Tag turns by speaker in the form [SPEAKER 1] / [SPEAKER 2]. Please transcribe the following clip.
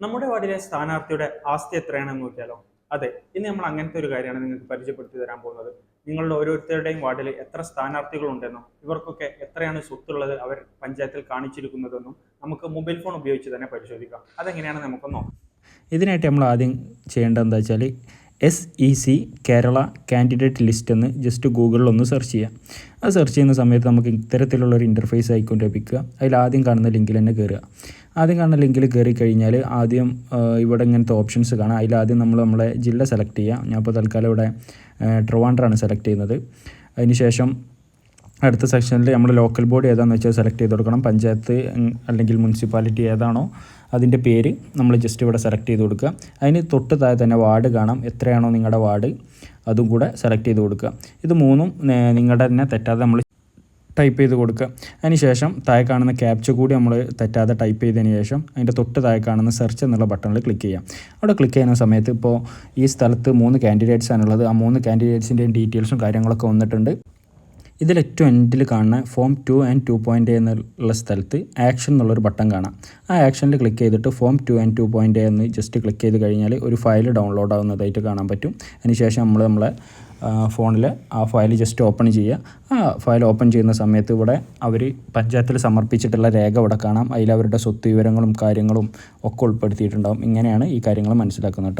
[SPEAKER 1] നമ്മുടെ വാർഡിലെ സ്ഥാനാർത്ഥിയുടെ ആസ്തി എത്രയാണെന്ന് നോക്കിയാലോ? അതെ ഇന്ന് നമ്മൾ അങ്ങനത്തെ ഒരു കാര്യമാണ് നിങ്ങൾക്ക് പരിചയപ്പെടുത്തി തരാൻ പോകുന്നത്. നിങ്ങളുടെ ഓരോരുത്തരുടെയും വാർഡിൽ എത്ര സ്ഥാനാർത്ഥികളുണ്ടെന്നും ഇവർക്കൊക്കെ എത്രയാണ് സ്വത്തുള്ളത് അവർ പഞ്ചായത്തിൽ കാണിച്ചിരിക്കുന്നതെന്നും നമുക്ക് മൊബൈൽ ഫോൺ ഉപയോഗിച്ച് തന്നെ പരിശോധിക്കാം. അതെങ്ങനെയാണ് നമുക്ക് നോക്കാം.
[SPEAKER 2] ഇതിനായിട്ട് നമ്മൾ ആദ്യം ചെയ്യേണ്ടത് എന്താ വെച്ചാൽ S E C Kerala candidate list എന്ന് ജസ്റ്റ് ഗൂഗിളിൽ ഒന്ന് സെർച്ച് ചെയ്യാം. അത് സെർച്ച് ചെയ്യുന്ന സമയത്ത് നമുക്ക് ഇത്തരത്തിലുള്ളൊരു ഇന്റർഫേസ് ആയിക്കൊണ്ട് ലഭിക്കുക. അതിൽ ആദ്യം കാണുന്ന ലിങ്കിൽ തന്നെ കയറുക ആദ്യം കാണുന്ന ലിങ്കിൽ കയറി കഴിഞ്ഞാൽ ആദ്യം ഇവിടെ ഇങ്ങനത്തെ ഓപ്ഷൻസ് കാണാം. അതിൽ ആദ്യം നമ്മൾ നമ്മളെ ജില്ല സെലക്ട് ചെയ്യുക. ഞാൻ ഇപ്പോൾ തൽക്കാലം ഇവിടെ ട്രിവാൻഡ്രാണ് സെലക്ട് ചെയ്യുന്നത്. അതിനുശേഷം അടുത്ത സെക്ഷനിൽ നമ്മൾ ലോക്കൽ ബോഡി ഏതാണെന്ന് വെച്ചാൽ സെലക്ട് ചെയ്ത് കൊടുക്കണം. പഞ്ചായത്ത് അല്ലെങ്കിൽ മുനിസിപ്പാലിറ്റി ഏതാണോ അതിന്റെ പേര് നമ്മൾ ജസ്റ്റ് ഇവിടെ സെലക്ട് ചെയ്ത് കൊടുക്കുക. അതിന് തൊട്ട് താഴെ തന്നെ വാർഡ് കാണാം. എത്രയാണോ നിങ്ങളുടെ വാർഡ് അതും കൂടെ സെലക്ട് ചെയ്ത് കൊടുക്കുക. ഇത് മൂന്നും നിങ്ങളുടെ തന്നെ തെറ്റാതെ നമ്മൾ ടൈപ്പ് ചെയ്ത് കൊടുക്കുക. അതിനുശേഷം താഴെ കാണുന്ന ക്യാപ്ച കൂടി നമ്മൾ തെറ്റാതെ ടൈപ്പ് ചെയ്തതിന് ശേഷം അതിന്റെ തൊട്ട് താഴെ കാണുന്ന സെർച്ച് എന്നുള്ള ബട്ടണിൽ ക്ലിക്ക് ചെയ്യാം. അവിടെ ക്ലിക്ക് ചെയ്യുന്ന സമയത്ത് ഇപ്പോൾ ഈ സ്ഥലത്ത് മൂന്ന് കാൻഡിഡേറ്റ്സ് ആണുള്ളത്. ആ മൂന്ന് കാൻഡിഡേറ്റ്സിന്റെയും ഡീറ്റെയിൽസും കാര്യങ്ങളൊക്കെ വന്നിട്ടുണ്ട്. ഇതിൽ ഏറ്റവും എൻഡിൽ കാണുന്ന form to and to point എന്നുള്ള സ്ഥലത്ത് ആക്ഷൻ എന്നുള്ളൊരു ബട്ടൺ കാണാം. ആ ആക്ഷനിൽ ക്ലിക്ക് ചെയ്തിട്ട് form two and two point എന്ന് ജസ്റ്റ് ക്ലിക്ക് ചെയ്ത് കഴിഞ്ഞാൽ ഒരു ഫയൽ ഡൗൺലോഡ് ആവുന്നതായിട്ട് കാണാൻ പറ്റും. അതിനുശേഷം നമ്മൾ നമ്മളെ ഫോണിൽ ആ ഫയൽ ജസ്റ്റ് ഓപ്പൺ ചെയ്യുക. ആ ഫയൽ ഓപ്പൺ ചെയ്യുന്ന സമയത്ത് ഇവിടെ അവർ പഞ്ചായത്തിൽ സമർപ്പിച്ചിട്ടുള്ള രേഖ ഇവിടെ കാണാം. അതിൽ അവരുടെ സ്വത്ത് വിവരങ്ങളും കാര്യങ്ങളും ഒക്കെ ഉൾപ്പെടുത്തിയിട്ടുണ്ടാകും ഇങ്ങനെയാണ് ഈ കാര്യങ്ങൾ മനസ്സിലാക്കുന്നത് കേട്ടോ